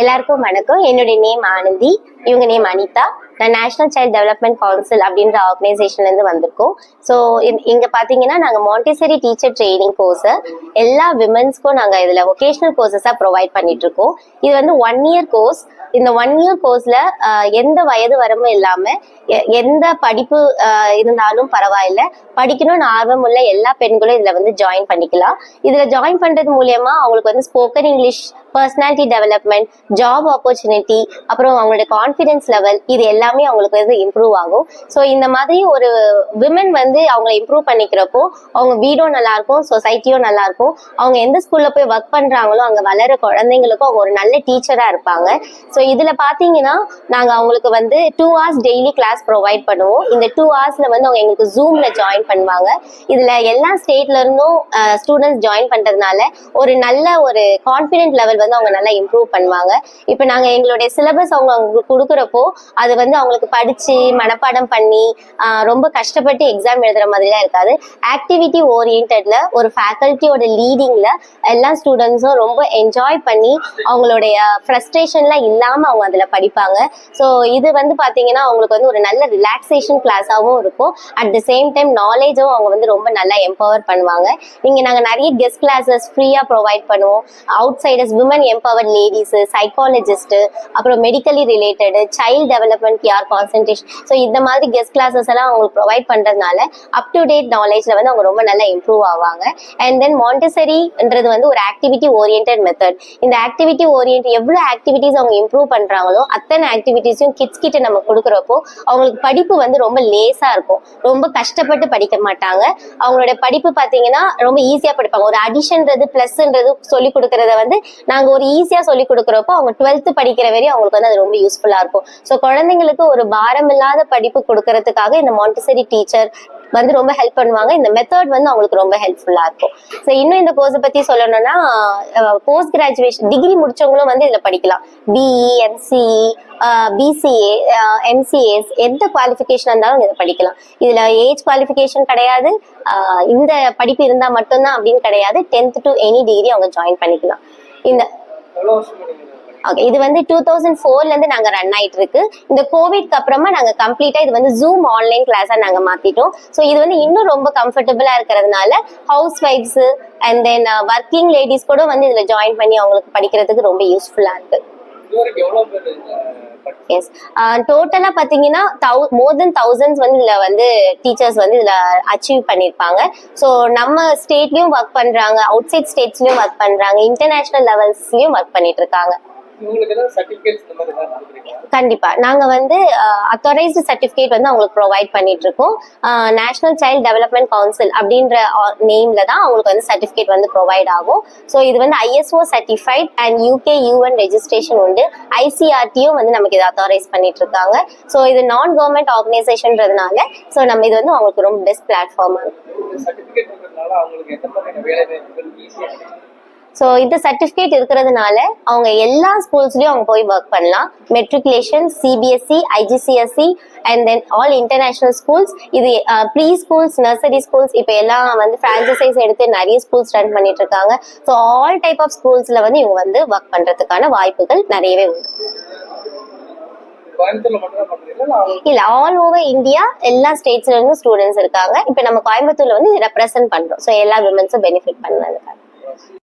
எல்லாருக்கும் வணக்கம். என்னுடைய நேம் ஆனந்தி. இவங்க நேம் அனிதா. நான் நேஷனல் சைல்ட் டெவலப்மெண்ட் கவுன்சில் அப்படின்ற ஆர்கனைசேஷன்லேருந்து வந்திருக்கோம். ஸோ இங்கே பார்த்தீங்கன்னா நாங்கள் மாண்டிசரி டீச்சர் ட்ரைனிங் கோர்ஸ் எல்லா விமன்ஸ்க்கும் நாங்கள் இதில் ஒகேஷனல் கோர்சஸாக ப்ரொவைட் பண்ணிகிட்ருக்கோம் இது வந்து ஒன் இயர் கோர்ஸ் இந்த ஒன் இயர் கோர்ஸ்ல எந்த வயது வரமும் இல்லாம எ- எந்த படிப்பு இருந்தாலும் பரவாயில்ல. படிக்கணும்னு ஆர்வம் உள்ள எல்லா பெண்களும் இதில் வந்து ஜாயின் பண்ணிக்கலாம். இதில் ஜாயின் பண்றது மூலயமா அவங்களுக்கு வந்து spoken English personality development job opportunity அப்புறம் அவங்களுடைய கான்ஃபிடென்ஸ் லெவல் இது எல்லாமே அவங்களுக்கு வந்து இம்ப்ரூவ் ஆகும். ஸோ இந்த மாதிரி ஒரு விமன் வந்து அவங்கள இம்ப்ரூவ் பண்ணிக்கிறப்போ அவங்க வீடும் நல்லா இருக்கும் சொசைட்டியும் நல்லா இருக்கும் அவங்க எந்த ஸ்கூல்ல போய் ஒர்க் பண்றாங்களோ அங்க வளர குழந்தைங்களுக்கும் அவங்க ஒரு நல்ல டீச்சரா இருப்பாங்க. ஸோ இதுல பாத்தீங்கன்னா நாங்க அவங்களுக்கு வந்து two hours daily class provide பண்ணுவோம். இந்த டூ ஹவர்ஸ்ல வந்து அவங்க எங்களுக்கு ஜூம்ல ஜாயின் பண்ணுவாங்க. இதுல எல்லா ஸ்டேட்ல இருந்தும் ஸ்டூடெண்ட்ஸ் ஜாயின் பண்றதுனால ஒரு நல்ல ஒரு கான்ஃபிடென்ட் லெவல் வந்து அவங்க நல்லா இம்ப்ரூவ் பண்ணுவாங்க. இப்போ நாங்க எங்களுடைய சிலபஸ் அவங்க அவங்களுக்கு கொடுக்குறப்போ அது வந்து அவங்களுக்கு படித்து மனப்பாடம் பண்ணி ரொம்ப கஷ்டப்பட்டு எக்ஸாம் எழுதுகிற மாதிரிலாம் இருக்காது. ஆக்டிவிட்டி ஓரியன்டில் ஒரு ஃபேக்கல்ட்டியோட லீடிங்கில் எல்லா ஸ்டூடெண்ட்ஸும் ரொம்ப என்ஜாய் பண்ணி அவங்களுடைய ஃப்ரஸ்ட்ரேஷன்லாம் இல்லாமல் அவங்க அதில் படிப்பாங்க. ஸோ இது வந்து பார்த்தீங்கன்னா அவங்களுக்கு வந்து ஒரு நல்ல ரிலாக்ஸேஷன் கிளாஸாகவும் இருக்கும். அட் த சேம் டைம் நாலேஜும் அவங்க வந்து ரொம்ப நல்லா எம்பவர் பண்ணுவாங்க. நீங்கள் நாங்கள் நிறைய கெஸ்ட் கிளாஸஸ் ஃப்ரீயாக ப்ரொவைட் பண்ணுவோம். Outsiders women empowered ladies psychologist அப்புறம் medically related child development care concentration so இந்த மாதிரி கெஸ்ட் கிளாஸஸ் எல்லாம் அவங்களுக்கு ப்ரொவைட் பண்றதுனால அப் டு டேட் நாலேஜ்ல வந்து அவங்க ரொம்ப நல்லா இம்ப்ரூவ் ஆவாங்க. அண்ட் தென் மாண்டசரின்றது வந்து ஒரு ஆக்டிவிட்டி ஓரியன்ட் மெத்தட் இந்த ஆக்டிவிட்டி ஓரியன்ட் எவ்வளோ ஆக்டிவிட்டிஸ் அவங்க இம்ப்ரூவ் பண்றாங்களோ அத்தனை ஆக்டிவிட்டிஸையும் கிட்ஸ் கிட்ட நம்ம கொடுக்குறப்போ அவங்களுக்கு படிப்பு வந்து ரொம்ப லேசா இருக்கும். ரொம்ப கஷ்டப்பட்டு படிக்க மாட்டாங்க. அவங்களோட படிப்பு பார்த்தீங்கன்னா ரொம்ப ஈஸியா படிப்பாங்க. ஒரு அடிஷன்றது ப்ளஸ்ன்றது சொல்லி கொடுக்கறத வந்து நாங்க ஒரு ஈஸியா சொல்லி கொடுக்குறப்போ அவங்க டுவெல்த்து படிக்கிற வரையும் அவங்களுக்கு வந்து அது ரொம்ப யூஸ்ஃபுல்லா இருக்கும். ஸோ குழந்தைங்களுக்கு ஒரு பாரம் இல்லாத படிப்பு கொடுக்கறதுக்காக இந்த மாண்டசரி டீச்சர் வந்து ரொம்ப ஹெல்ப் பண்ணுவாங்க. இந்த மெத்தட் வந்து அவங்களுக்கு ரொம்ப ஹெல்ப்ஃபுல்லா இருக்கும். ஸோ இன்னும் இந்த கோர்ஸை பத்தி சொல்லணும்னா போஸ்ட் கிராஜுவேஷன் டிகிரி முடிச்சவங்களும் வந்து இதுல படிக்கலாம். பிஇ எம்சிஇ பிசிஏ எம்சிஏஸ் எந்த குவாலிஃபிகேஷன் இருந்தாலும் இதை படிக்கலாம். இதுல ஏஜ் குவாலிஃபிகேஷன் கிடையாது. ஆஹ் இந்த படிப்பு இருந்தா மட்டும்தான் அப்படின்னு கிடையாது. டென்த் டு எனி டிகிரி அவங்க ஜாயின் பண்ணிக்கலாம். இந்த ஓகே இது வந்து டூ தௌசண்ட் ஃபோர்ல இருந்து நாங்க ரன் ஆயிட்டு இருக்கு இந்த கோவிட்க்கு அப்புறமா நாங்க கம்ப்ளீட்டா இது வந்து ஜூம் ஆன்லைன் கிளாஸா நாங்க மாத்திட்டோம். ஸோ இது வந்து இன்னும் ரொம்ப கம்ஃபர்டபுளா இருக்கிறதுனால ஹவுஸ் ஒய்ஃப்ஸ் அண்ட் தென் ஒர்க்கிங் லேடிஸ் கூட வந்து இதுல ஜாயின் பண்ணி அவங்களுக்கு படிக்கிறதுக்கு ரொம்ப யூஸ்ஃபுல்லா இருக்கு. இதுவரைக்கும் எவ்வளவு பேர் இதுல படிச்சு- எஸ் டோட்டலா பாத்தீங்கன்னா மோர் தென் தௌசண்ட்ஸ் வந்து இதுல வந்து டீச்சர்ஸ் வந்து இதுல அச்சீவ் பண்ணிருப்பாங்க. ஸோ நம்ம ஸ்டேட்லயும் ஒர்க் பண்றாங்க அவுட் சைட் ஸ்டேட்ஸ்லயும் ஒர்க் பண்றாங்க இன்டர்நேஷனல் லெவல்ஸ்லயும் ஒர்க் பண்ணிட்டு இருக்காங்க. கண்டிப்பா. நாங்க வந்து அத்தாரைஸ்டு சர்டிபிகேட் வந்து அவங்களுக்கு ப்ரொவைட் பண்ணிட்டு இருக்கோம் நேஷனல் சைல்ட் டெவலப்மெண்ட் கவுன்சில் அப்படின்ற நேம்ல தான் அவங்களுக்கு வந்து சர்டிபிகேட் வந்து ப்ரொவைட் ஆகும். ஸோ இது வந்து ISO certified and UK UN registration உண்டு. ஐசிஆர்டியும் வந்து நமக்கு இதை அத்தாரைஸ் பண்ணிட்டு இருக்காங்க ஸோ இது நான் கவர்மெண்ட் ஆர்கனைசேஷன்றதுனால ஸோ நம்ம இது வந்து அவங்களுக்கு ரொம்ப பெஸ்ட் பிளாட்ஃபார்மா இருக்கும் ஸோ இந்த சர்டிஃபிகேட் இருக்கிறதுனால அவங்க எல்லா ஸ்கூல்ஸ்லயும் அவங்க போய் ஒர்க் பண்ணலாம். Matriculation CBSE IGCSE and then all international schools இது ப்ரீ ஸ்கூல்ஸ் நர்சரி ஸ்கூல்ஸ் இப்போ எல்லாம் வந்து ஃப்ரான்ச்சைஸ் எடுத்து நிறைய ஸ்கூல்ஸ் ரன் பண்ணிட்டு இருக்காங்க ஸோ ஆல் டைப் ஆஃப் ஸ்கூல்ஸ்ல வந்து இவங்க வந்து ஒர்க் பண்றதுக்கான வாய்ப்புகள் நிறையவே உண்டு. இல்ல ஆல் ஓவர் இந்தியா எல்லா ஸ்டேட்ஸ்ல இருந்தும் ஸ்டூடெண்ட்ஸ் இருக்காங்க. இப்போ நம்ம கோயம்புத்தூர்ல வந்து ரெப்ரசென்ட் பண்றோம். ஸோ எல்லா விமன்ஸும் பெனிஃபிட் பண்ணதுக்காக.